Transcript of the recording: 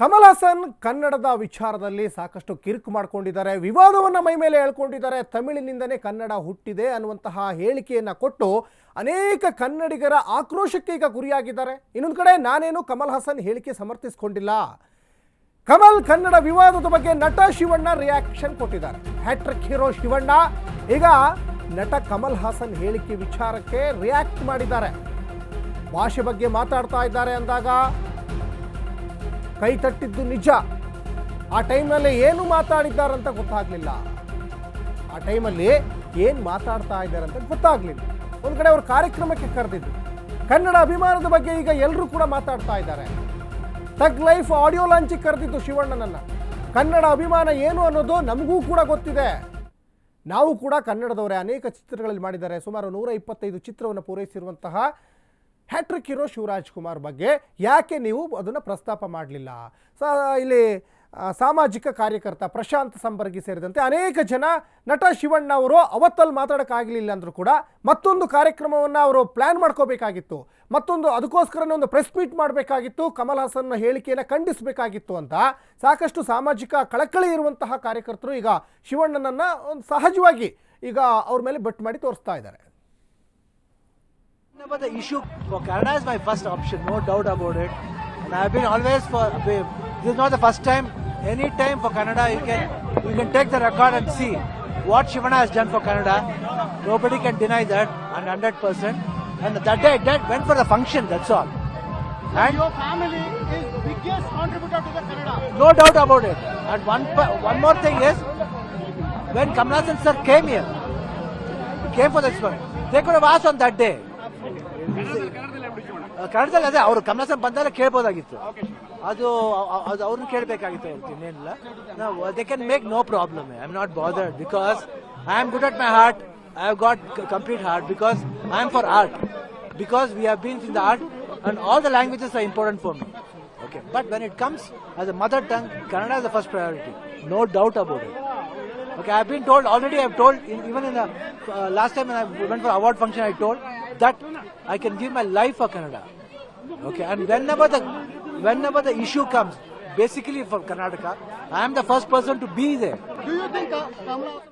ಕಮಲ್ ಹಾಸನ್ ಕನ್ನಡದ ವಿಚಾರದಲ್ಲಿ ಸಾಕಷ್ಟು ಕಿರುಕು ಮಾಡಿಕೊಂಡಿದ್ದಾರೆ. ವಿವಾದವನ್ನು ಮೈ ಮೇಲೆ ಹೇಳ್ಕೊಂಡಿದ್ದಾರೆ ತಮಿಳಿನಿಂದನೇ ಕನ್ನಡ ಹುಟ್ಟಿದೆ ಅನ್ನುವಂತಹ ಹೇಳಿಕೆಯನ್ನು ಕೊಟ್ಟು ಅನೇಕ ಕನ್ನಡಿಗರ ಆಕ್ರೋಶಕ್ಕೆ ಈಗ ಗುರಿಯಾಗಿದ್ದಾರೆ. ಇನ್ನೊಂದು ಕಡೆ ನಾನೇನು ಕಮಲ್ ಹಾಸನ್ ಹೇಳಿಕೆ ಸಮರ್ಥಿಸಿಕೊಂಡಿಲ್ಲ. ಕಮಲ್ ಕನ್ನಡ ವಿವಾದದ ಬಗ್ಗೆ ನಟ ಶಿವಣ್ಣ ರಿಯಾಕ್ಷನ್ ಕೊಟ್ಟಿದ್ದಾರೆ. Hat trick hero Shivanna. ಈಗ ನಟ ಕಮಲ್ ಹಾಸನ್ ಹೇಳಿಕೆ ವಿಚಾರಕ್ಕೆ ರಿಯಾಕ್ಟ್ ಮಾಡಿದ್ದಾರೆ. ಭಾಷೆ ಬಗ್ಗೆ ಮಾತಾಡ್ತಾ ಇದ್ದಾರೆ ಅಂದಾಗ ಕೈ ತಟ್ಟಿದ್ದು ನಿಜ. ಆ ಟೈಮ್ನಲ್ಲಿ ಏನು ಮಾತಾಡಿದ್ದಾರಂತ ಗೊತ್ತಾಗಲಿಲ್ಲ. ಆ ಟೈಮಲ್ಲಿ ಏನು ಮಾತಾಡ್ತಾ ಇದ್ದಾರೆ ಅಂತ ಗೊತ್ತಾಗಲಿಲ್ಲ. ಒಂದು ಕಡೆ ಅವರು ಕಾರ್ಯಕ್ರಮಕ್ಕೆ ಕರೆದಿದ್ದು ಕನ್ನಡ ಅಭಿಮಾನದ ಬಗ್ಗೆ ಈಗ ಎಲ್ಲರೂ ಕೂಡ ಮಾತಾಡ್ತಾ ಇದ್ದಾರೆ. ತಗ್ ಲೈಫ್ ಆಡಿಯೋ ಲಾಂಚಿಗೆ ಕರೆದಿದ್ದು ಶಿವಣ್ಣನನ್ನು. ಕನ್ನಡ ಅಭಿಮಾನ ಏನು ಅನ್ನೋದು ನಮಗೂ ಕೂಡ ಗೊತ್ತಿದೆ. ನಾವು ಕೂಡ ಕನ್ನಡದವರೇ ಅನೇಕ ಚಿತ್ರಗಳಲ್ಲಿ ಮಾಡಿದ್ದಾರೆ. ಸುಮಾರು ನೂರ ಇಪ್ಪತ್ತೈದು ಚಿತ್ರವನ್ನು ಪೂರೈಸಿರುವಂತಹ ಹ್ಯಾಟ್ರಿಕ್ ಇರೋ ಶಿವರಾಜ್ ಕುಮಾರ್ ಬಗ್ಗೆ ಯಾಕೆ ನೀವು ಅದನ್ನು ಪ್ರಸ್ತಾಪ ಮಾಡಲಿಲ್ಲ? ಸ, ಇಲ್ಲಿ ಸಾಮಾಜಿಕ ಕಾರ್ಯಕರ್ತ ಪ್ರಶಾಂತ್ ಸಂಬರ್ಗಿ ಸೇರಿದಂತೆ ಅನೇಕ ಜನ ನಟ ಶಿವಣ್ಣ ಅವರು ಅವತ್ತಲ್ಲಿ ಮಾತಾಡೋಕ್ಕಾಗಲಿಲ್ಲ ಅಂದರೂ ಕೂಡ ಮತ್ತೊಂದು ಕಾರ್ಯಕ್ರಮವನ್ನು ಅವರು ಪ್ಲ್ಯಾನ್ ಮಾಡ್ಕೋಬೇಕಾಗಿತ್ತು. ಮತ್ತೊಂದು ಅದಕ್ಕೋಸ್ಕರನೇ ಒಂದು ಪ್ರೆಸ್ ಮೀಟ್ ಮಾಡಬೇಕಾಗಿತ್ತು, ಕಮಲ್ ಹಾಸನ್ನ ಹೇಳಿಕೆಯನ್ನು ಖಂಡಿಸಬೇಕಾಗಿತ್ತು ಅಂತ. ಸಾಕಷ್ಟು ಸಾಮಾಜಿಕ ಕಳಕಳಿ ಇರುವಂತಹ ಕಾರ್ಯಕರ್ತರು ಈಗ ಶಿವಣ್ಣನನ್ನು ಒಂದು ಸಹಜವಾಗಿ ಈಗ ಅವ್ರ ಮೇಲೆ ಬಟ್ ಮಾಡಿ ತೋರಿಸ್ತಾ ಇದ್ದಾರೆ. But the issue for Canada is my first option, no doubt about it. And I've been always for. This is not the first time. Any time for Canada, you can you can take the record and see what Shivana has done for Canada. Nobody can deny that, and hundred percent. And that day, that went for the function. That's all. And Your family is biggest contributor to the Canada. no doubt about it. And one one more thing is, when Kamalasan sir came here, he came for this experiment. They could have asked on that day. ಕಾಣ್ತಾ ಅದೇ, ಅವರು ಕಮಲ್ ಹಾಸನ್ ಬಂದಾಗ ಕೇಳ್ಬೋದಾಗಿತ್ತು. ಅದು ಅದು ಅವ್ರನ್ನ ಕೇಳ್ಬೇಕಾಗಿತ್ತು ಅವ್ರು ಇನ್ನೇನಿಲ್ಲ ನಾವು they can make no problem I am not bother because I am good at my heart I have got complete heart because I am for art because we have been in the art and all the languages are important for me okay but when it comes as a mother tongue Kannada is a first priority no doubt about it okay I have been told already I have told in even in last time event for award function I told that I can give my life for Kannada. Okay, and whenever the whenever the issue comes, basically for Karnataka, I am the first person to be there. Do you think uh, Kamala